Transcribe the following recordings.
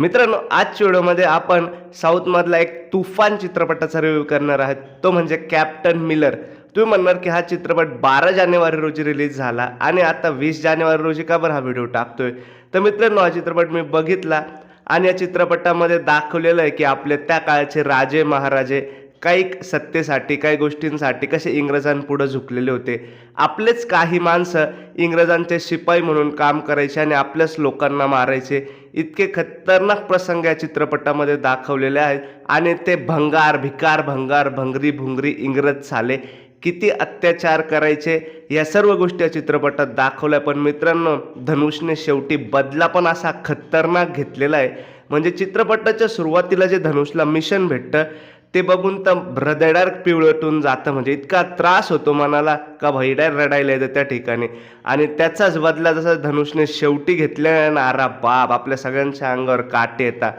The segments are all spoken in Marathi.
मित्रांनो आजच्या व्हिडिओमध्ये आपण साऊथमधला एक तुफान चित्रपटाचा रिव्ह्यू करणार आहोत. तो म्हणजे कॅप्टन मिलर तुम्ही म्हणणार की हा चित्रपट बारा जानेवारी रोजी रिलीज झाला आणि आता वीस जानेवारी रोजी का बरं हा व्हिडिओ टाकतोय? तर मित्रांनो हा चित्रपट मी बघितला आणि या चित्रपटामध्ये दाखवलेलं आहे की आपले त्या काळाचे राजे महाराजे काही सत्तेसाठी काही गोष्टींसाठी कसे इंग्रजांपुढं झुकलेले होते? आपलेच काही माणसं इंग्रजांचे शिपाई म्हणून काम करायचे आणि आपल्याच लोकांना मारायचे. इतके खतरनाक प्रसंग या चित्रपटामध्ये दाखवलेले आहेत आणि ते भंगार भिकार भंगार भंगरी भुंगरी इंग्रज झाले. किती अत्याचार करायचे या सर्व गोष्टी या चित्रपटात दाखवल्या. पण मित्रांनो धनुषने शेवटी बदला पण असा खतरनाक घेतलेला आहे. म्हणजे चित्रपटाच्या सुरुवातीला जे धनुषला मिशन भेटतं ते बघून तर हृदयडार पिवळटून जातं. म्हणजे इतका त्रास होतो मनाला का भैडार रडायला येतं त्या ठिकाणी. आणि त्याचाच बदला जसा धनुषने शेवटी घेतल्या ना अरा बाप आपल्या सगळ्यांच्या अंगावर काटे येतात.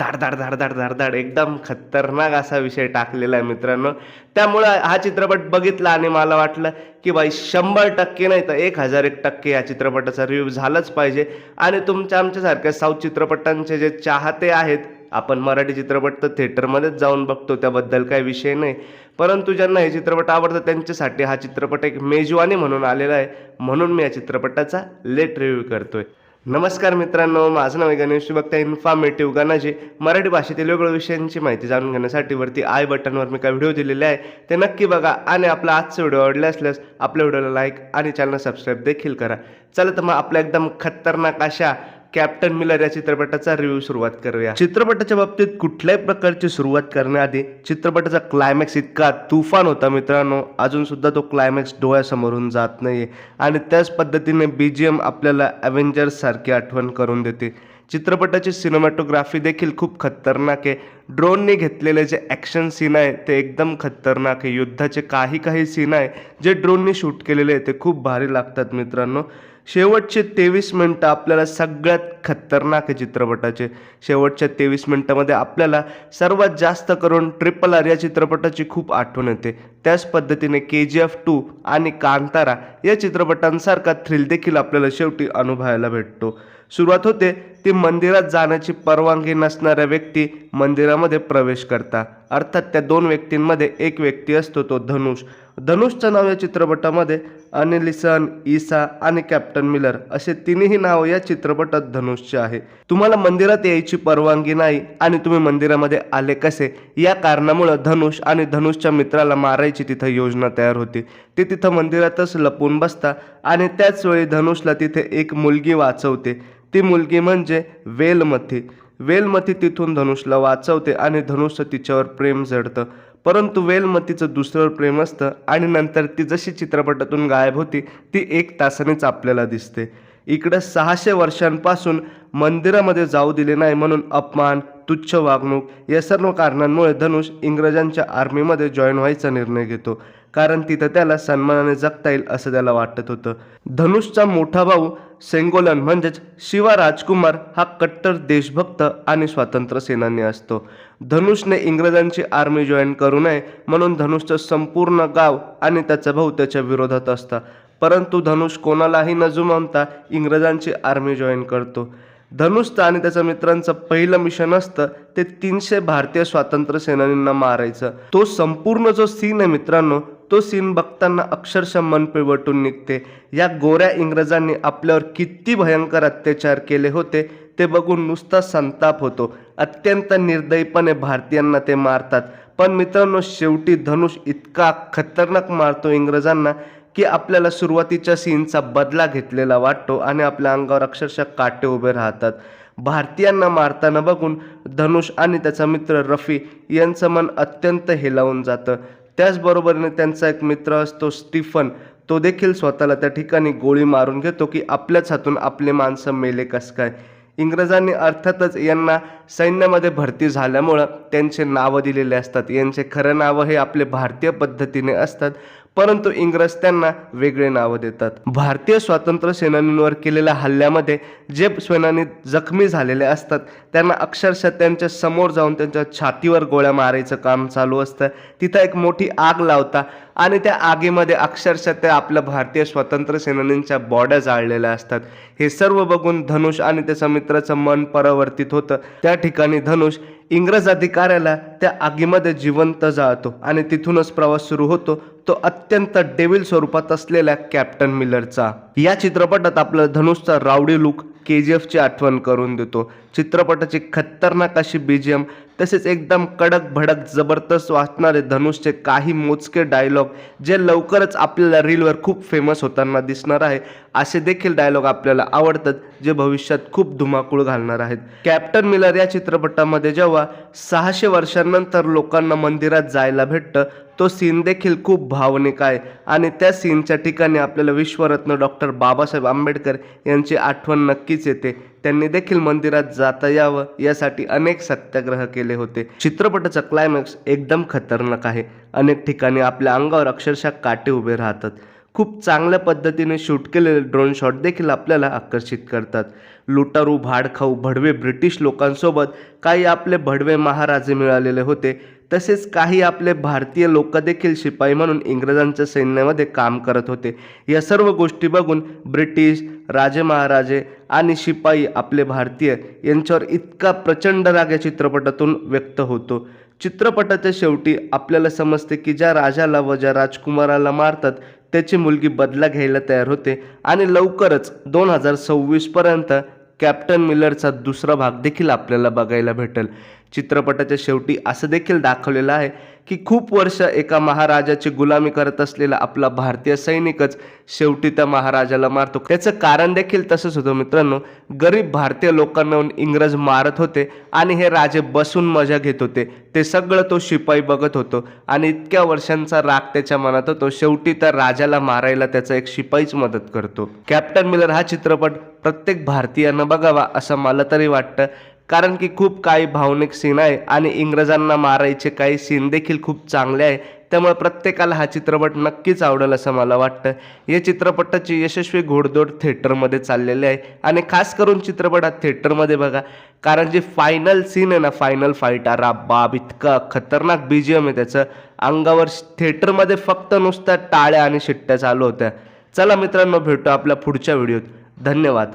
धाड धाड धाड धाड धाड धाड एकदम खतरनाक असा विषय टाकलेला आहे मित्रांनो. त्यामुळं हा चित्रपट बघितला आणि मला वाटलं की बाई शंभर टक्के नाही तर एक हजार एक टक्के या चित्रपटाचा रिव्ह्यू झालाच पाहिजे. आणि तुमच्या आमच्यासारख्या साऊथ चित्रपटांचे जे चाहते आहेत आपण मराठी चित्रपट तर थिएटरमध्येच जाऊन बघतो त्याबद्दल काही विषय नाही. परंतु ज्यांना हे चित्रपट आवडतं त्यांच्यासाठी हा चित्रपट एक मेजवानी म्हणून आलेला आहे. म्हणून मी या चित्रपटाचा लेट रिव्ह्यू करतोय. नमस्कार मित्रांनो माझं नाव आहे गणेश बघता इन्फॉर्मेटिव्ह गणाजी. मराठी भाषेतील वेगवेगळ्या विषयांची माहिती जाणून घेण्यासाठी वरती आय बटनवर मी काय व्हिडिओ दिलेले आहे. ते नक्की बघा आणि आपला आजचा व्हिडिओ आवडला असल्यास आपल्या व्हिडिओला लाईक आणि चॅनल सबस्क्राईब देखील करा. चला तर मग आपल्या एकदम खतरनाक अशा कॅप्टन मिलर या चित्रपटाचा रिव्ह्यू सुरुवात करूया. चित्रपटाच्या बाबतीत कुठल्याही प्रकारची सुरुवात करण्याआधी चित्रपटाचा क्लायमॅक्स इतका तुफान होता मित्रांनो अजून सुद्धा तो क्लायमॅक्स डोळ्यासमोरून जात नाही आणि त्याच पद्धतीने बी जी एम आपल्याला अव्हेंजर्स सारखी आठवण करून देते. चित्रपटाची सिनेमॅटोग्राफी देखील खूप खतरनाक आहे. ड्रोनने घेतलेले जे ॲक्शन सीन आहे ते एकदम खतरनाक आहे. युद्धाचे काही काही सीन आहे जे ड्रोनने शूट केलेले आहे ते खूप भारी लागतात मित्रांनो. शेवटचे तेवीस मिनटं आपल्याला सगळ्यात खतरनाक आहे चित्रपटाचे. शेवटच्या तेवीस मिनटामध्ये आपल्याला सर्वात जास्त करून ट्रिपल आर या चित्रपटाची खूप आठवण येते. त्याच पद्धतीने के जी एफ टू आणि कांतारा या चित्रपटांसारखा थ्रिल देखील आपल्याला शेवटी अनुभवायला भेटतो. सुरुवात होते ती मंदिरात जाण्याची परवानगी नसणाऱ्या व्यक्ती मंदिरामध्ये प्रवेश करता. अर्थात त्या दोन व्यक्तींमध्ये एक व्यक्ती असतो तो धनुष. धनुषचं नाव या चित्रपटामध्ये अनिलिसन ईसा आणि कॅप्टन मिलर असे तिन्ही नाव या चित्रपटात धनुषचे आहे. तुम्हाला मंदिरात यायची परवानगी नाही आणि तुम्ही मंदिरामध्ये आले कसे? या कारणामुळं धनुष आणि धनुषच्या मित्राला मारायची तिथं योजना तयार होती. ते तिथं मंदिरातच लपून बसता आणि त्याचवेळी धनुषला तिथे एक मुलगी वाचवते. ती मुलगी म्हणजे वेलमथी. वेलमती तिथून धनुषला वाचवते आणि धनुषचं तिच्यावर प्रेम जडतं. परंतु वेलमतीचं दुसरं प्रेम असतं आणि नंतर ती जशी चित्रपटातून गायब होती ती एक तासानेच आपल्याला दिसते. इकडं सहाशे वर्षांपासून मंदिरामध्ये जाऊ दिले नाही म्हणून अपमान तुच्छ वागणूक या सर्व कारणांमुळे धनुष इंग्रजांच्या आर्मीमध्ये जॉईन व्हायचा निर्णय घेतो. कारण तिथं त्याला सन्मानाने जगता येईल असं त्याला वाटत होतं. धनुषचा मोठा भाऊ सेंगोलन म्हणजेच शिवा राजकुमार हा कट्टर देशभक्त आणि स्वातंत्र्य सेनानी असतो. धनुषने इंग्रजांची आर्मी जॉईन करू नये म्हणून धनुषचं संपूर्ण गाव आणि त्याचा भाऊ त्याच्या विरोधात असता. परंतु धनुष कोणालाही न जुमानता इंग्रजांची आर्मी जॉईन करतो. धनुषचं आणि त्याच्या मित्रांचं पहिलं मिशन असतं ते तीनशे भारतीय स्वातंत्र्य सेनानींना मारायचं. तो संपूर्ण जो सीन आहे मित्रांनो तो सीन बघताना अक्षरशः मन पिळवटून निघते. या गोऱ्या इंग्रजांनी आपल्यावर किती भयंकर अत्याचार केले होते ते बघून नुसता संताप होतो. अत्यंत निर्दयीपणे भारतीयांना ते मारतात. पण मित्रांनो शेवटी धनुष इतका खतरनाक मारतो इंग्रजांना की आपल्याला सुरुवातीच्या सीनचा बदला घेतलेला वाटतो आणि आपल्या अंगावर अक्षरशः काटे उभे राहतात. भारतीयांना मारताना बघून धनुष आणि त्याचा मित्र रफी यांचं मन अत्यंत हेलावून जातं. त्याचबरोबरीने त्यांचा एक मित्र असतो स्टीफन तो देखील स्वतःला त्या ठिकाणी गोळी मारून घेतो की आपल्याच हातून आपले माणसं मेले कस काय? इंग्रजांनी अर्थातच यांना सैन्यामध्ये भरती झाल्यामुळं त्यांचे नावं दिलेले असतात. यांचे खरं नावं हे आपले भारतीय पद्धतीने असतात. परंतु इंग्रज त्यांना वेगळे नावं देतात. भारतीय स्वातंत्र्य सेनानींवर केलेल्या हल्ल्यामध्ये जे सेनानी जखमी झालेले असतात त्यांना अक्षरशः त्यांच्यासमोर जाऊन त्यांच्या छातीवर गोळ्या मारायचं काम चालू असतं. तिथं एक मोठी आग लावता आणि त्या आगीमध्ये अक्षरशः त्या आपल्या भारतीय स्वातंत्र्य सेनानींच्या बॉड्या जाळलेल्या असतात. हे सर्व बघून धनुष आणि त्याच्या मित्राचं मन परावर्तित होतं. त्या ठिकाणी धनुष इंग्रज अधिकाऱ्याला त्या आगीमध्ये जिवंत जाळतो आणि तिथूनच प्रवास सुरू होतो. तो अत्यंत डेविल स्वरूपात असलेल्या कॅप्टन मिलरचा या चित्रपटात आपलं धनुषचा रावडी लुक के जी एफची आठवण करून देतो. चित्रपटाची खतरनाक अशी बीजीएम तसेच एकदम कडक भडक जबरदस्त वाचणारे धनुषचे काही मोजके डायलॉग जे लवकरच आपल्याला रीलवर खूप फेमस होताना दिसणार आहे असे देखील डायलॉग आपल्याला आवडतात जे भविष्यात खूप धुमाकूळ घालणार आहेत. कॅप्टन मिलर या चित्रपटामध्ये जेव्हा सहाशे वर्षांनंतर लोकांना मंदिरात जायला भेटतं तो सीन देखील खूप भावनिक आहे. आणि त्या सीनच्या ठिकाणी आपल्याला विश्वरत्न डॉक्टर बाबासाहेब आंबेडकर यांची आठवण नक्कीच येते. त्यांनी देखील मंदिरात जाता यावं यासाठी अनेक सत्याग्रह केले होते. चित्रपटाचा क्लायमॅक्स एकदम खतरनाक आहे. अनेक ठिकाणी आपल्या अंगावर अक्षरशः काटे उभे राहतात. खूप चांगल्या पद्धतीने शूट केलेले ड्रोन शॉट देखील आपल्याला आकर्षित करतात. लुटारू भाडखाऊ भडवे ब्रिटिश लोकांसोबत काही आपले भडवे महाराजे मिळालेले होते. तसेच काही आपले भारतीय लोक देखील शिपाई म्हणून इंग्रजांच्या सैन्यामध्ये काम करत होते. या सर्व गोष्टी बघून ब्रिटिश राजे महाराजे आणि शिपाई आपले भारतीय यांच्यावर इतका प्रचंड राग या चित्रपटातून व्यक्त होतो. चित्रपटाच्या शेवटी आपल्याला समजते की ज्या राजाला व ज्या राजकुमाराला मारतात त्याची मुलगी बदला घ्यायला तयार होते आणि लवकरच दोन हजार सव्वीसपर्यंत कॅप्टन मिलरचा दुसरा भाग देखील आपल्याला बघायला भेटेल. चित्रपटाच्या शेवटी असं देखील दाखवलेलं आहे की खूप वर्ष एका महाराजाची गुलामी करत असलेला आपला भारतीय सैनिकच शेवटी त्या महाराजाला मारतो. त्याचं कारण देखील तसंच होतं मित्रांनो. गरीब भारतीय लोकांना इंग्रज मारत होते आणि हे राजे बसून मजा घेत होते. ते सगळं तो शिपाई बघत होतो आणि इतक्या वर्षांचा राग त्याच्या मनात होतो. शेवटी त्या राजाला मारायला त्याचा एक शिपाईच मदत करतो. कॅप्टन मिलर हा चित्रपट प्रत्येक भारतीयानं बघावा असं मला तरी वाटतं. कारण की खूप काही भावनिक सीन आहे आणि इंग्रजांना मारायचे काही सीन देखील खूप चांगले आहे. त्यामुळे प्रत्येकाला हा चित्रपट नक्कीच आवडेल असं मला वाटतं. या चित्रपटाची यशस्वी घोडदौड थिएटरमध्ये चाललेली आहे. आणि खास करून चित्रपट हा थिएटरमध्ये बघा. कारण जे फायनल सीन आहे ना फायनल फाईट अरा बाब इतका खतरनाक बी जी एम आहे त्याचं. अंगावर थिएटरमध्ये फक्त नुसत्या टाळ्या आणि शिट्ट्या चालू होत्या. चला मित्रांनो भेटू आपल्या पुढच्या व्हिडिओत. धन्यवाद.